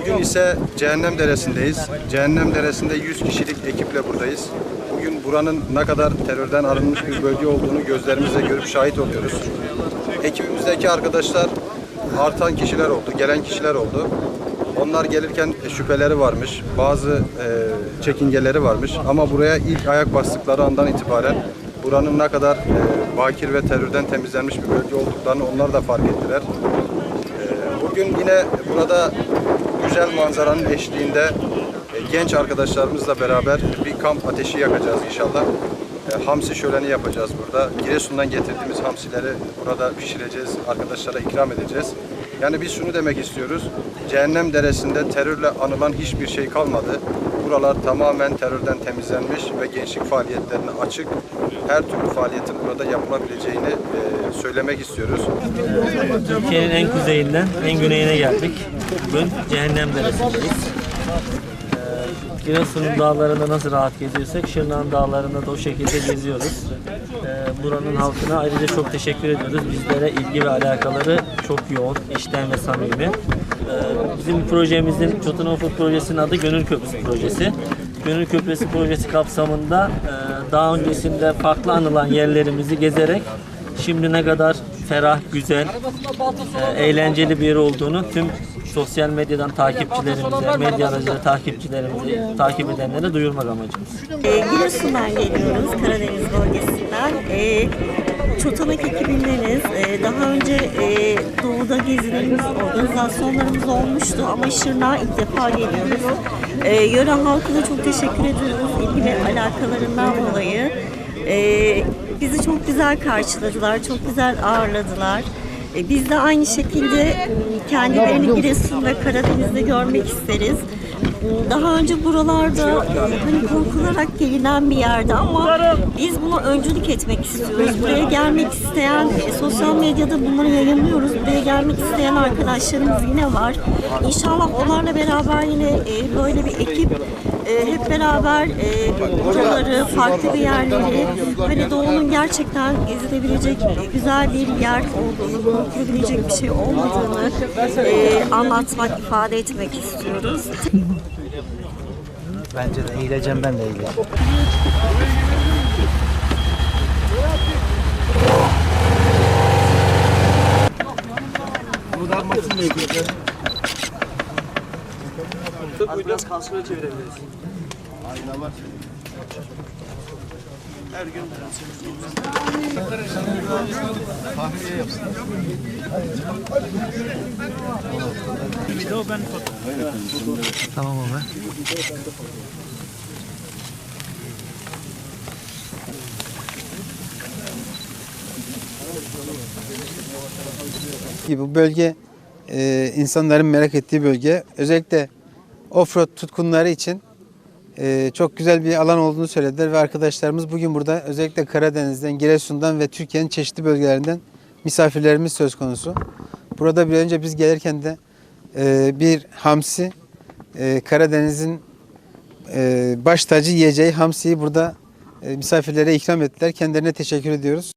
Bugün ise Cehennem Deresi'ndeyiz. Cehennem Deresi'nde 100 kişilik ekiple buradayız. Bugün buranın ne kadar terörden arınmış bir bölge olduğunu gözlerimizle görüp şahit oluyoruz. Ekibimizdeki arkadaşlar artan kişiler oldu, gelen kişiler oldu. Onlar gelirken şüpheleri varmış, bazı e, çekingeleri varmış ama buraya ilk ayak bastıkları andan itibaren buranın ne kadar e, bakir ve terörden temizlenmiş bir bölge olduklarını onlar da fark ettiler. Bugün yine burada güzel manzaranın eşliğinde e, genç arkadaşlarımızla beraber bir kamp ateşi yakacağız inşallah. E, Hamsi şöleni yapacağız burada. Giresun'dan getirdiğimiz hamsileri burada pişireceğiz, arkadaşlara ikram edeceğiz. Yani biz şunu demek istiyoruz. Cehennem Deresi'nde terörle anılan hiçbir şey kalmadı. Buralar tamamen terörden temizlenmiş ve gençlik faaliyetlerine açık. Her türlü faaliyetin burada yapılabileceğini e, söylemek istiyoruz. Türkiye'nin en kuzeyinden en güneyine geldik. Bugün Cehennem Deresi'ndeyiz. Ee, Giresun'un dağlarında nasıl rahat geziyorsak Şırnak'ın dağlarında da o şekilde geziyoruz. Ee, buranın halkına ayrıca çok teşekkür ediyoruz. Bizlere ilgi ve alakaları çok yoğun, içten ve samimi. Ee, bizim projemizin, Çotan Ufuk projesinin adı Gönül Köprüsü projesi. Gönül Köprüsü projesi kapsamında e, daha öncesinde farklı anılan yerlerimizi gezerek şimdi ne kadar ferah, güzel, e, eğlenceli bir yer olduğunu tüm sosyal medyadan takipçilerimize, medya aracılığıyla takipçilerimize, takip edenlere duyurmak amacımız. E, Giresun'dan geliyoruz, Karadeniz bölgesinden. E, Çotanak ekibindeniz. E, daha önce e, doğuda gezilerimiz, organizasyonlarımız olmuştu ama Şırnak'a ilk defa geliyoruz. E, yöre halkına çok teşekkür ediyoruz ilgi ve alakalarından dolayı. E, bizi çok güzel karşıladılar, çok güzel ağırladılar. E, Biz de aynı şekilde kendilerini Giresun ve Karadeniz'de görmek isteriz. Daha önce buralarda e, hani korkularak gelinen bir yerde ama biz buna öncülük etmek istiyoruz. Buraya gelmek isteyen, e, sosyal medyada bunları yayınlıyoruz. Buraya gelmek isteyen arkadaşlarımız yine var. İnşallah onlarla beraber yine böyle bir ekip e, hep beraber e, buraları, farklı bir yerleri, hani doğunun gerçekten gezilebilecek güzel bir yer olduğunu, korkulabilecek bir şey olmadığını e, anlatmak, ifade etmek istiyoruz. Bence de eğileceğim ben de eğileceğim. Biraz kalsına çevirebiliriz. Tamam abi. Bu bölge e, insanların merak ettiği bölge. Özellikle offroad tutkunları için e, çok güzel bir alan olduğunu söylediler ve arkadaşlarımız bugün burada özellikle Karadeniz'den, Giresun'dan ve Türkiye'nin çeşitli bölgelerinden misafirlerimiz söz konusu. Burada bir önce biz gelirken de e, bir hamsi, e, Karadeniz'in e, baş tacı yiyeceği hamsiyi burada misafirlere ikram ettiler. Kendilerine teşekkür ediyoruz.